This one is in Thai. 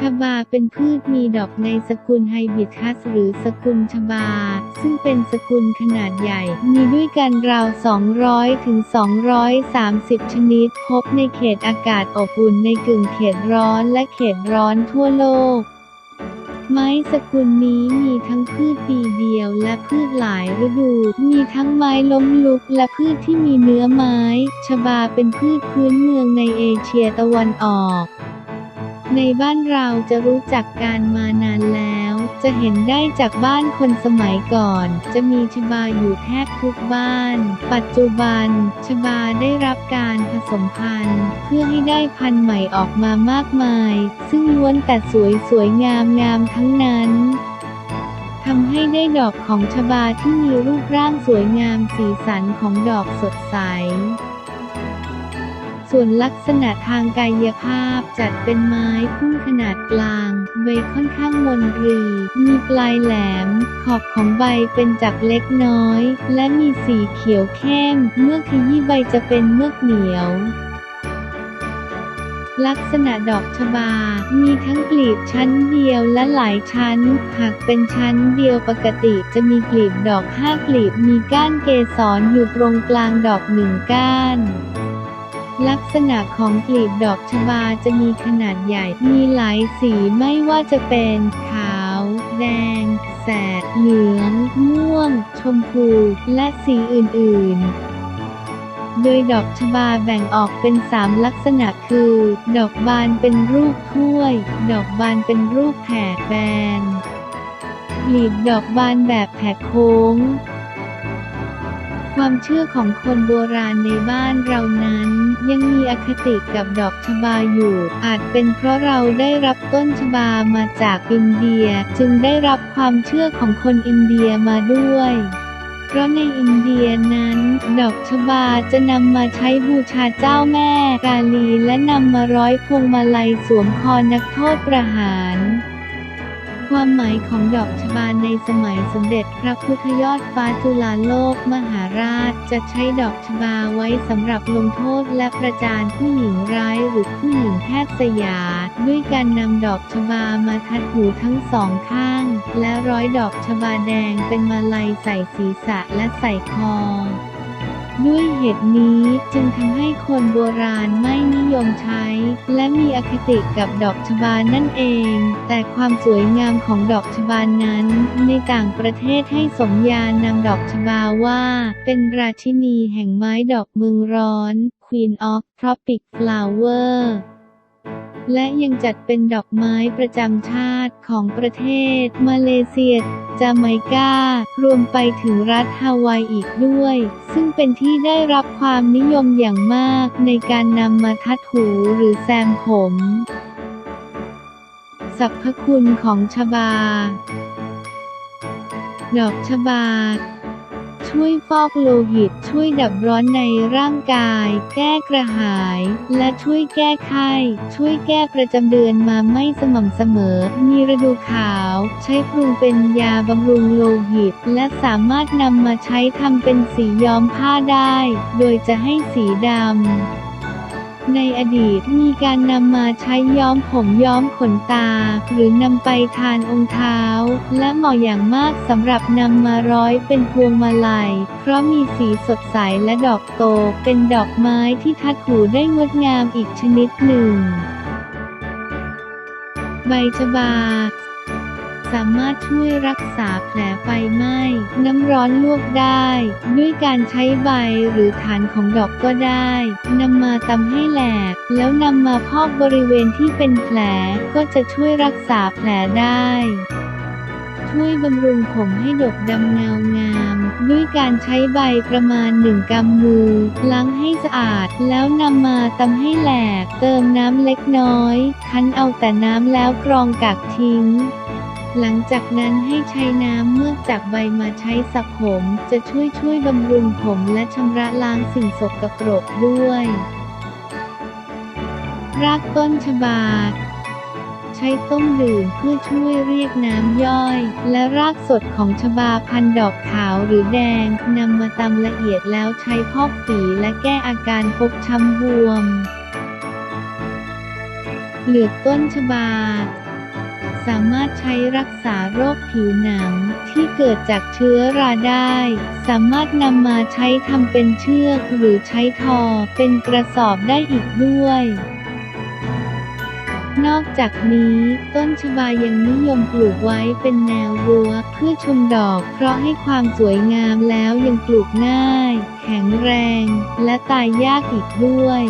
ชบาเป็นพืชมีดอกในสกุลไฮบิทัสหรือสกุลชบา ซึ่งเป็นสกุลขนาดใหญ่ มีด้วยกันราว 200 ถึง 230 ชนิด พบในเขตอากาศอบอุ่นในกึ่งเขตร้อนและเขตร้อนทั่วโลก ไม้สกุลนี้มีทั้งพืชปีเดียวและพืชหลายฤดู มีทั้งไม้ล้มลุกและพืชที่มีเนื้อไม้ ชบาเป็นพืชพื้นเมืองในเอเชียตะวันออก ในบ้านเราจะรู้จักการมานานแล้ว จะเห็นได้จากบ้านคนสมัยก่อน จะมีชบาอยู่แทบทุกบ้าน ปัจจุบัน ชบาได้รับการผสมพันธุ์ เพื่อให้ได้พันธุ์ใหม่ออกมามากมาย ซึ่งล้วนแต่สวยสวยงามงามทั้งนั้นทำให้ได้ดอกของชบาที่มีรูปร่างสวยงามสีสันของดอกสดใส ส่วนลักษณะทางกายภาพจัดเป็นไม้พุ่มขนาดกลาง ใบค่อนข้างมนรี มีปลายแหลม ขอบของใบเป็นจักเล็กน้อย และมีสีเขียวเข้ม เมื่อขยี้ใบจะเป็นเมือกเหนียวลักษณะดอกชบา มีทั้งกลีบชั้นเดียวและหลายชั้น หากเป็นชั้นเดียวปกติจะมีกลีบดอกห้ากลีบ มีก้านเกสรอยู่ตรงกลางดอกหนึ่งก้าน ลักษณะของกลีบดอกชบาจะมีขนาดใหญ่ มีหลายสีไม่ว่าจะเป็นขาว แดง แสด เหลือง ม่วง ชมพู และสีอื่น ๆโดยดอกชบาแบ่งออกเป็น3ลักษณะคือ ดอกบานเป็นรูปถ้วย ดอกบานเป็นรูปแผ่แบน กลีบดอกบานแบบแผ่โค้ง ความเชื่อของคนโบราณในบ้านเรานั้น ยังมีอคติกับดอกชบาอยู่ อาจเป็นเพราะเราได้รับต้นชบามาจากอินเดีย จึงได้รับความเชื่อของคนอินเดียมาด้วยเพราะในอินเดียนั้น ดอกชบาจะนำมาใช้บูชาเจ้าแม่ กาลีและนำมาร้อยพวงมาลัยสวมคอนักโทษประหาร ความหมายของดอกชบาในสมัยสมเด็จพระพุทธยอดฟ้าจุฬาโลกมหาราช จะใช้ดอกชบาไว้สำหรับลงโทษและประจานผู้หญิงร้ายหรือผู้หญิงแพทย์สยา ด้วยการนำดอกชบามาทัดหูทั้งสองข้าง และร้อยดอกชบาแดงเป็นมาลัยใส่ศีรษะและใส่คอ ด้วยเหตุนี้จึงทำให้คนโบราณไม่นิยมใช้ และมีอคติกับดอกชบานั่นเอง แต่ความสวยงามของดอกชบานั้น ในต่างประเทศให้สมญานามดอกชบาว่า เป็นราชินีแห่งไม้ดอกเมืองร้อน Queen of Tropic Flower และยังจัดเป็นดอกไม้ประจำชาติของประเทศ มาเลเซียจาไมกา รวมไปถึงรัฐฮาวายอีกด้วย ซึ่งเป็นที่ได้รับความนิยมอย่างมากในการนำมาทัดหูหรือแซมผมสรรพคุณของชบา ดอกชบา ช่วยฟอกโลหิต ช่วยดับร้อนในร่างกาย แก้กระหาย และช่วยแก้ไข้ ช่วยแก้ประจำเดือนมาไม่สม่ำเสมอ มีฤดูขาว ใช้ปรุงเป็นยาบำรุงโลหิต และสามารถนำมาใช้ทำเป็นสีย้อมผ้าได้ โดยจะให้สีดำ ในอดีตมีการนำมาใช้ย้อมผมย้อมขนตา หรือนำไปทานองค์เท้า และเหมาะอย่างมากสำหรับนำมาร้อยเป็นพวงมาลัย เพราะมีสีสดใสและดอกโต เป็นดอกไม้ที่ทัดหูได้งดงามอีกชนิดหนึ่ง ใบชบา สามารถช่วยรักษาแผลไฟไหม้ น้ำร้อนลวกได้ ด้วยการใช้ใบหรือฐานของดอกก็ได้นำมาตำให้แหลก แล้วนำมาพอกบริเวณที่เป็นแผลก็จะช่วยรักษาแผลได้ช่วยบำรุงผมให้ดกดำเงางาม ด้วยการใช้ใบประมาณหนึ่งกำมือ ล้างให้สะอาด แล้วนำมาตำให้แหลก เติมน้ำเล็กน้อย คั้นเอาแต่น้ำแล้วกรองกากทิ้ง หลังจากนั้นให้ใช้น้ำเมือกจากใบมาใช้สระผม จะช่วยช่วยบำรุงผมและชำระล้างสิ่งสกปรกด้วย รากต้นชบาใช้ต้มดื่มเพื่อช่วยเรียกน้ำย่อย และรากสดของชบาพันดอกขาวหรือแดงนำมาตำละเอียดแล้วใช้พอกสีและแก้อาการฟกช้ำบวม เหลือกต้นชบา สามารถใช้รักษาโรคผิวหนังที่เกิดจากเชื้อราได้ สามารถนำมาใช้ทำเป็นเชือกหรือใช้ทอเป็นกระสอบได้อีกด้วยนอกจากนี้ต้นชบายังนิยมปลูกไว้เป็นแนวรั้วเพื่อชมดอกเพราะให้ความสวยงามแล้วยังปลูกง่าย แข็งแรง และตายยากอีกด้วย